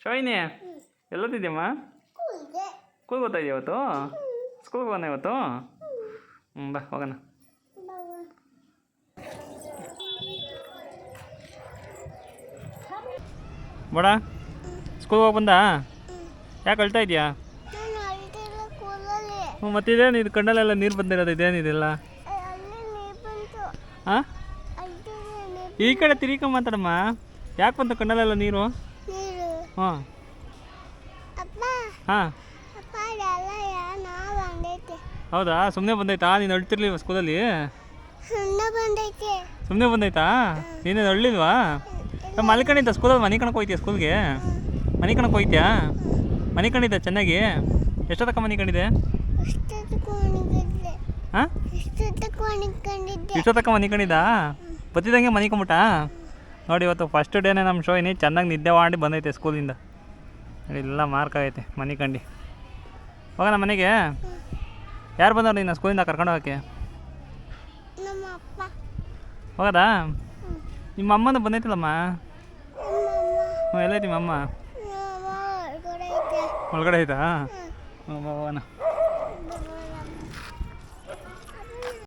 ಶೋಯಿನಿ ಎಲ್ಲೋತಿದ್ಯಮ್ಮ school ಸ್ಕೂಲ್ಗೆ ಹೋಗ್ತಾ ಇದೆಯಾ ಇವತ್ತು ಸ್ಕೂಲ್ಗೆ ಹೋಗೋಣ ಇವತ್ತು? ಹ್ಞೂ ಬಾ ಹೋಗೋಣ. ಬಡ ಸ್ಕೂಲ್ಗೆ ಹೋಗಿ ಬಂದ? ಯಾಕೆ ಅಳ್ತಾ ಇದೆಯಾ? ಹ್ಞೂ ಮತ್ತೆ ಇದೇನು ಮತ್ತಿದೇನು ಇದು ಕಣ್ಣಲ್ಲೆಲ್ಲ ನೀರು ಬಂದಿರೋದು ಇದೇನಿದೆಲ್ಲ ಹಾಂ ಈ ಕಡೆ ತಿರುಗಿಕೊಂಡು ಮಾತಾಡಮ್ಮ. ಯಾಕೆ ಬಂತು ಕಣ್ಣಲ್ಲೆಲ್ಲ ನೀರು? ಹಾಂ. ಹಾಂ. ಹೌದಾ? ಸುಮ್ಮನೆ ಬಂದೈತಾ? ನೀನು ಅಳ್ತಿರ್ಲಿಲ್ವ ಸ್ಕೂಲಲ್ಲಿ ಸುಮ್ಮನೆ ಬಂದೈತೆ. ನೀನೇನು ಅಳ್ಳಿಲ್ವಾ? ಮನೆ ಕಣಿದ್ದ ಸ್ಕೂಲಲ್ಲಿ ಮನೆ ಕಣಕ್ಕೆ ಹೋಯ್ತೀಯ ಸ್ಕೂಲ್ಗೆ ಮನೆ ಕಣಕ್ಕೆ ಹೋಯ್ತೀಯಾ? ಮನೆ ಕಂಡಿದ್ದೆ ಚೆನ್ನಾಗಿ? ಎಷ್ಟೊತ್ತಕ್ಕ ಮನೆ ಕೋಣಿಗಿದ್ದೆ ಹಾಂ? ಇಷ್ಟೊತ್ತಕ್ಕ ಮನೆ ಕಂಡಿದ್ದ ಬತ್ತಿದಂಗೆ ಮನೆ ಕಂಬಿಟ್ಟ ನೋಡಿ ಇವತ್ತು ಫಸ್ಟ್ ಡೇನೇ ನಮ್ಮ ಶೋ ಇನ್ನೇ ಚೆನ್ನಾಗಿ ನಿದ್ದೆ ಮಾಡಿ ಬಂದೈತೆ ಸ್ಕೂಲಿಂದ ಎಲ್ಲ ಮಾರ್ಕ್ ಆಗೈತೆ ಮನೆ ಕಂಡು. ಹೋಗೋಣ ಮನೆಗೆ? ಯಾರು ಬಂದವ್ರು ನಿನ್ನ ಸ್ಕೂಲಿಂದ ಕರ್ಕೊಂಡು ಹೋಗಕ್ಕೆ? ಹೋಗದಾ? ನಿಮ್ಮ ಅಮ್ಮನ ಬಂದೈತಲ್ಲಮ್ಮ? ಹ್ಞೂ ಎಲ್ಲೈತಿ ನಿಮ್ಮ ಅಮ್ಮ? ನಮ್ಮ ಒಳಗಡೆ ಆಯ್ತಾ. ಹ್ಞೂ ಹೋಗೋಣ.